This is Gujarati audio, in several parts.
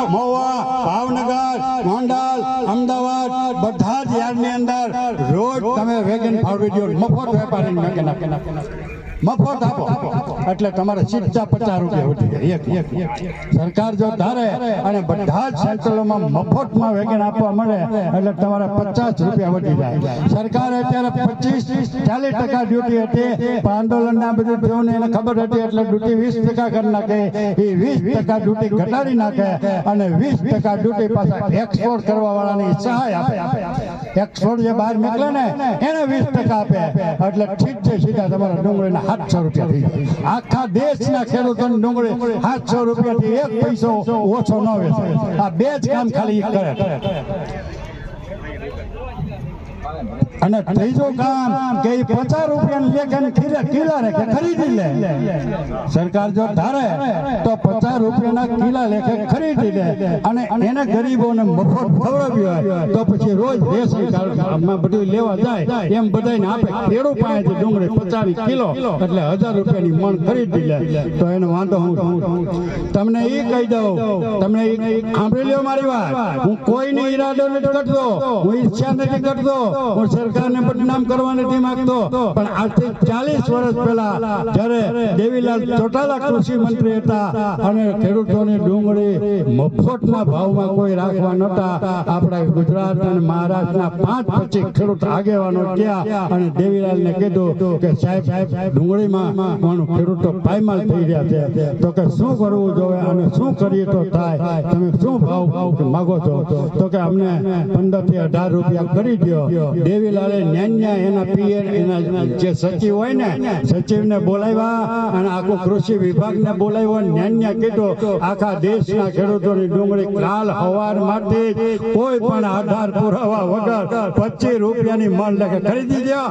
મહુવા, ભાવનગર, ગોંડલ, અમદાવાદ, બધા જ યાર્ડની અંદર રોજ તમે વેગન ફાળવી દો મફત વેપારી વેગન આપો મફત આપો. એટલે તમારે સીધા પચાસ રૂપિયા ઉઠી જાય સરકાર જો ધારે અને બધા જ સેન્ટ્રલોમાં મફતમાં વેગન આપવા મળે, એટલે તમારે પચાસ રૂપિયા વધી જાય. સરકારે અત્યારે પચીસ ચાલીસ ટકા ડ્યુટી હતી. આંદોલનના બધું થયું એને ખબર હતી, એટલે ડ્યુટી વીસ ટકા કરી નાખે. એ વીસ ટકા ડ્યુટી ઘટાડી નાખે અને વીસ ટકા ડ્યુટી પાછા એક્સપોર્ટ કરવા વાળાની સહાય આપે. એક્સપોર્ટ જે બહાર નીકળે ને, એને વીસ ટકા આપે. એટલે ઠીક છે, સીધા તમારા ડુંગળીના સાતસો રૂપિયા આખા દેશના ખેડૂતોની ડુંગળી સાતસો રૂપિયાથી એક પૈસો ઓછો ન વેચે. આ બે જ કામ ખાલી કરે. અને ત્રીજું કામ કે પચાસ રૂપિયા લેખન કિલા કિલા ખરીદી લે. સરકાર જો ધારે તો પચાસ રૂપિયાના કિલા લેખે ખરીદી લે. અને એને ગરીબોને મફત ખવડાવ્યું હોય તો પછી રોજ રેશન કાર્ડમાં બધું લેવા જાય. એમ બધાને આપે. ખેડૂત પાસેથી ડુંગળી પચાસ કિલો એટલે હજાર રૂપિયાની મણ ખરીદી લે. તો એનો વાંધો હું તમને એ કહી દઉં. તમને સાંભળી લ્યો મારી વાત. હું કોઈની ઈરાદો નથી કરતો. હું ઈચ્છા નથી કરતો. હું સરકારને બદનામ કરવા નથી માંગતો પણ આજથી ચાલીસ વર્ષ પહેલા જ્યારે દેવીલાલ ચોટાલા કૃષિ મંત્રી હતા અને ખેડૂતોની ડુંગળી મફતના ભાવમાં કોઈ રાખવા નહોતા. આપણા ગુજરાત અને મહારાષ્ટ્રના પાંચ પછી ખેડૂત આગેવાનો ત્યાં અને દેવીલાલને કીધું કે સાહેબ સાહેબ ડુંગળીમાં ખેડૂતો પાયમાલ થઈ રહ્યા છે. તો કે શું કરવું જોઈએ અને શું કરીએ તો થાય? તમે શું ભાવ માગો છો? તો કે અમને પંદરથી અઢાર રૂપિયા કરી દો દેવીલાલે ન્યાન્યા એના પિયર, એના જે સચિવ હોય ને, સચિવને બોલાવ્યા અને આખો કૃષિ વિભાગને બોલાવ્યો ન્યાન્યા કીધું. આખા દેશના ખેડૂતોની ડુંગળી કાલ હવારમાંથી કોઈ પણ આધાર પુરાવા વગર પચીસ રૂપિયાની મણ લેખે ખરીદી દો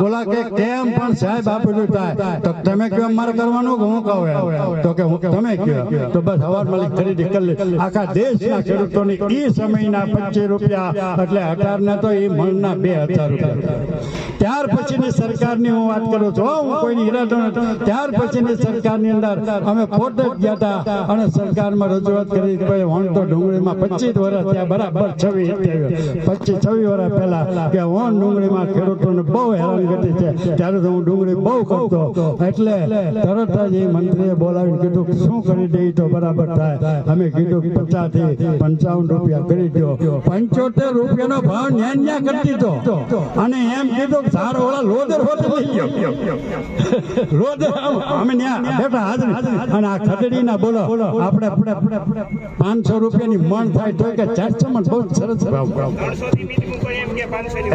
બોલા કે કેમ પણ સાહેબ આપેલું થાય તો તમે કહો મારે કરવાનું હું કહું તો કે હું તમે કહો. તો બસ હવાર માલિક ખરીદી કરી આખા દેશના ખેડૂતોની ઈ સમયના પચીસ રૂપિયા, એટલે અઢાર ને તો એ મણના ત્યાર પછીની સરકારની હું વાત કરું છું. હું કોઈની ત્યાર પછીની સરકારની અંદર અમે પોતે જ ગયા હતા અને સરકારમાં રજૂઆત કરી ભાઈ, વણ તો ડુંગળીમાં પચીસ વર્ષ ત્યાં બરાબર છવ્વીસ પચીસ, છવ્વીસ વર્ષ પહેલા કે વણ ડુંગળીમાં ખેડૂતોને બહુ હેરાનગતિ છે. ત્યારે તો હું ડુંગળી બહુ કરતો એટલે તરત જ એ મંત્રીએ બોલાવીને કીધું શું કરી દઈ તો બરાબર થાય. અમે કીધું પચાસથી પંચાવન રૂપિયા કરી દો પંચોતેર રૂપિયાનો ભાવ ન્યા ન્યા કરી દીધો. અને એમ કીધું સારો ઓલા લોદર હોતે લઈ ગયો. લોદર અમે ત્યાં બેઠા હાજર. અને આ ખડડીના બોલો, આપણે આપણે પાંચસો રૂપિયાની મણ થાય તો કે ચારસો મણ બહુ સરસ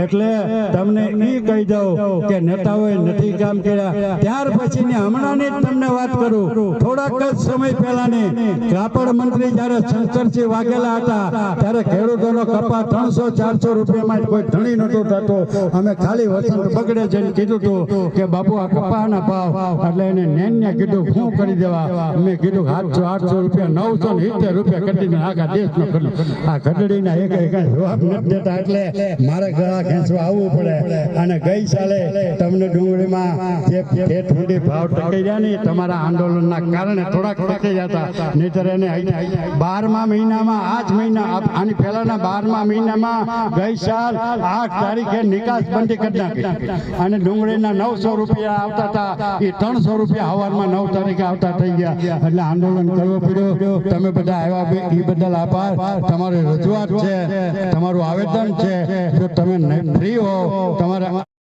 એટલે તમને એ કહી દઉં કે નેતાઓએ નથી કામ કર્યા. ત્યાર પછીની હમણાંની જ તમને વાત કરું. થોડાક જ સમય પહેલાની કાપડ મંત્રી જ્યારે શંકરસિંહ વાઘેલા હતા, ત્યારે ખેડૂતોનો કપા ત્રણસો ચારસો રૂપિયામાં કોઈ ધણી નતો થતો. અમે ખાલી વસંત બગડે જઈને કીધું હતું કે બાપુ, આ કપાના ભાવ એટલે એને નેન્યા કીધું શું કરી દેવા? મેં કીધું આઠસો આઠસો રૂપિયા, નવસો ને સિત્તેર રૂપિયા કરીને આખા દેશનો કર્યો આ ઘડડીના એક એક જવાબ નથી દેતા, એટલે મારે ગળા ખેંચવા આવવું પડે. અને ગઈ સાલે તમને ડુંગળીમાં જે ફેટ ફૂટી ભાવ ટકી ગયા ને, તમારા આંદોલનના કારણે થોડાક ટકી જતા નહીતર એને બારમા મહિનામાં આ જ મહિના આની પહેલાના બારમા મહિનામાં ગઈ સાલ આઠ તારીખે નિકાસ બંધી કરી નાખી. અને ડુંગળીના નવસો રૂપિયા આવતા હતા. એ ત્રણસો રૂપિયા હવારમાં નવ તારીખે આવતા થઈ ગયા. એટલે આંદોલન કરવું પડ્યું. તમે બધા આવ્યા એ બદલ આભાર. તમારી રજૂઆત છે. તમારું આવેદન છે. જો તમે ફ્રી હો, તમારે